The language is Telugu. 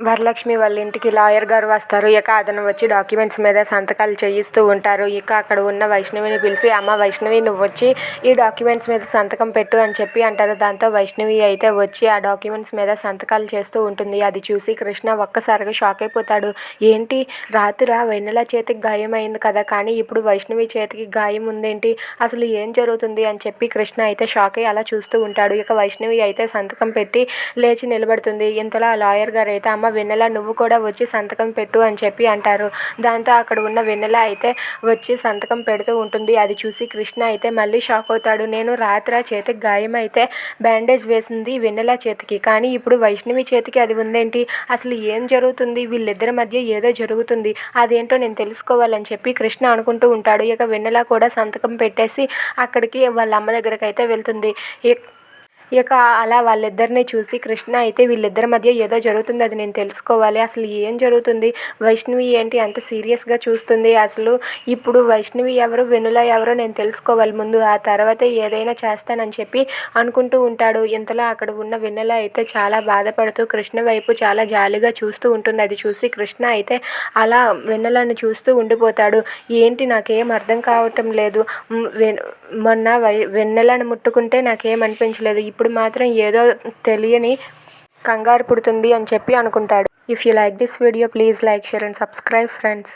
వరలక్ష్మి వాళ్ళ ఇంటికి లాయర్ గారు వస్తారు. ఇక అతను వచ్చి డాక్యుమెంట్స్ మీద సంతకాలు చేయిస్తూ ఉంటారు. ఇక అక్కడ ఉన్న వైష్ణవిని పిలిచి అమ్మ వైష్ణవి నువ్వు వచ్చి ఈ డాక్యుమెంట్స్ మీద సంతకం పెట్టు అని చెప్పి అంటారు. దాంతో వైష్ణవి అయితే వచ్చి ఆ డాక్యుమెంట్స్ మీద సంతకాలు చేస్తూ ఉంటుంది. అది చూసి కృష్ణ ఒక్కసారిగా షాక్ అయిపోతాడు. ఏంటి? రాత్రి వెన్నెల చేతికి గాయం అయింది కదా. కానీ ఇప్పుడు వైష్ణవి చేతికి గాయం ఉందేంటి? అసలు ఏం జరుగుతుంది? అని చెప్పి కృష్ణ అయితే షాక్ అయ్యి అలా చూస్తూ ఉంటాడు. ఇక వైష్ణవి అయితే సంతకం పెట్టి లేచి నిలబడుతుంది. ఇంతలో ఆ లాయర్ గారు అయితే అమ్మ వెన్నెల నువ్వు కూడా వచ్చి సంతకం పెట్టు అని చెప్పి అంటారు. దాంతో అక్కడ ఉన్న వెన్నెల అయితే వచ్చి సంతకం పెడుతూ ఉంటుంది. అది చూసి కృష్ణ అయితే మళ్ళీ షాక్ అవుతాడు. నేను రాత్రి చేతికి గాయం అయితే బ్యాండేజ్ వేసింది వెన్నెల చేతికి. కానీ ఇప్పుడు వైష్ణవి చేతికి అది ఉందేంటి? అసలు ఏం జరుగుతుంది? వీళ్ళిద్దరి మధ్య ఏదో జరుగుతుంది. అదేంటో నేను తెలుసుకోవాలని చెప్పి కృష్ణ అనుకుంటూ ఉంటాడు. ఇక వెన్నెల కూడా సంతకం పెట్టేసి అక్కడికి వాళ్ళ అమ్మ దగ్గరికి అయితే వెళ్తుంది ఇక అలా వాళ్ళిద్దరిని చూసి కృష్ణ అయితే వీళ్ళిద్దరి మధ్య ఏదో జరుగుతుంది అది నేను తెలుసుకోవాలి. అసలు ఏం జరుగుతుంది? వైష్ణవి ఏంటి? అంత సీరియస్గా చూస్తుంది. అసలు ఇప్పుడు వైష్ణవి ఎవరు వెనుల ఎవరో నేను తెలుసుకోవాలి. ముందు ఆ తర్వాత ఏదైనా చేస్తానని చెప్పి అనుకుంటూ ఉంటాడు. ఇంతలో అక్కడ ఉన్న వెన్నెల అయితే చాలా బాధపడుతూ కృష్ణ వైపు చాలా జాలిగా చూస్తూ ఉంటుంది. అది చూసి కృష్ణ అయితే అలా వెన్నెలను చూస్తూ ఉండిపోతాడు. ఏంటి? నాకేం అర్థం కావటం లేదు. మొన్న వై వెన్నెలను ముట్టుకుంటే నాకేం అనిపించలేదు. ఇప్పుడు మాత్రం ఏదో తెలియని కంగారు పుడుతుంది అని చెప్పి అనుకుంటాడు. If you like this video please like share and subscribe friends